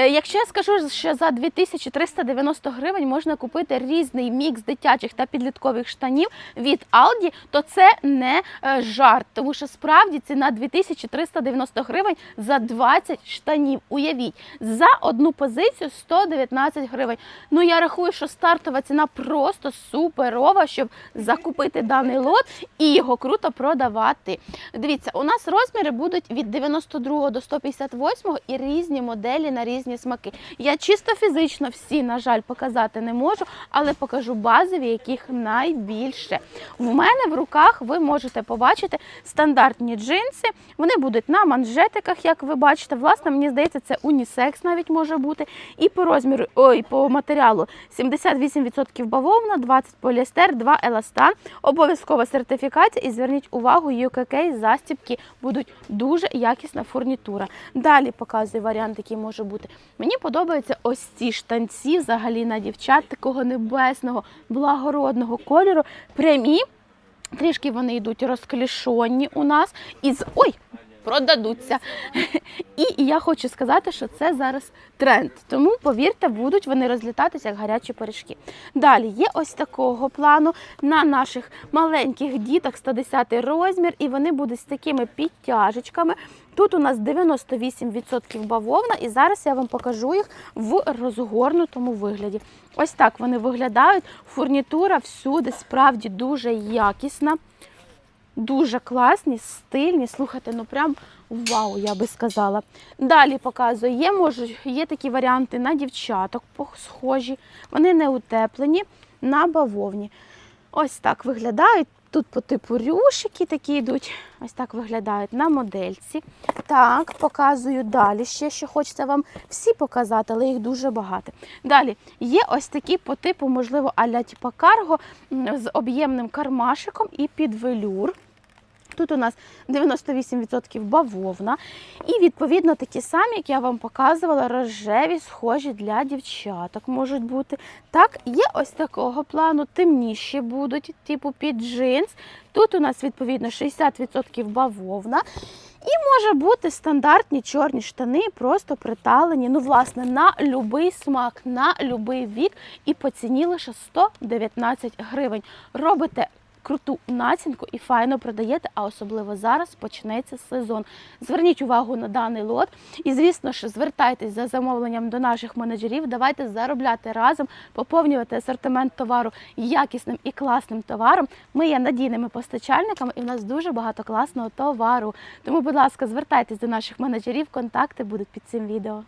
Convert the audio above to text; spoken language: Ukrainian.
Е, Якщо я скажу, що за 2390 гривень можна купити різний мікс дитячих та підліткових штанів від Aldi, то це не е, жарт, тому що справді ціна 2390 гривень за 20 штанів. Уявіть, за одну позицію 119 гривень. Ну я рахую, що стартова ціна просто суперова, щоб закупити даний лот і його круто продавати. Дивіться, у нас розміри будуть від 92 до 158 і різні моделі на різні смаки. Я чисто фізично всі, на жаль, показати не можу, але покажу базові, яких найбільше. У мене в руках ви можете побачити стандартні джинси. Вони будуть на манжетиках, як ви бачите. Власне, мені здається, це унісекс навіть може бути. І по розміру, ой, по матеріалу 78% бавовна, 20% поліестер, 2 еластан. Обов'язкова сертифікація. І зверніть увагу, UKK застібки будуть дуже якісна фурнітура. Далі показую варіант, який може бути. Мені подобаються ось ці штанці, взагалі на дівчат такого небесного, благородного кольору. Прямі. Трішки вони йдуть розклішонні у нас із ой, продадуться. І я хочу сказати, що це зараз тренд. Тому повірте, будуть вони розлітатися як гарячі пиріжки. Далі є ось такого плану на наших маленьких діток 110 розмір, і вони будуть з такими підтяжечками. Тут у нас 98% бавовна, і зараз я вам покажу їх в розгорнутому вигляді. Ось так вони виглядають. Фурнітура всюди справді дуже якісна, дуже класні, стильні. Слухайте, ну прям вау, я би сказала. Далі показую, є, можу, є такі варіанти на дівчаток схожі. Вони не утеплені на бавовні. Ось так виглядають. Тут по типу рюшики такі йдуть. Ось так виглядають на модельці. Так, показую далі ще, що хочеться вам всі показати, але їх дуже багато. Далі є ось такі по типу, можливо, аля типа карго з об'ємним кармашиком і під велюр. Тут у нас 98% бавовна. І відповідно такі самі, як я вам показувала, рожеві, схожі для дівчаток можуть бути. Так, є ось такого плану, темніші будуть, типу під джинс. Тут у нас відповідно 60% бавовна. І може бути стандартні чорні штани, просто приталені, ну, власне, на будь-який смак, на будь-який вік. І по ціні лише 119 гривень. Робите круту націнку і файно продаєте, а особливо зараз почнеться сезон. Зверніть увагу на даний лот. І, звісно ж, звертайтесь за замовленням до наших менеджерів. Давайте заробляти разом, поповнювати асортимент товару якісним і класним товаром. Ми є надійними постачальниками, і в нас дуже багато класного товару. Тому, будь ласка, звертайтесь до наших менеджерів. Контакти будуть під цим відео.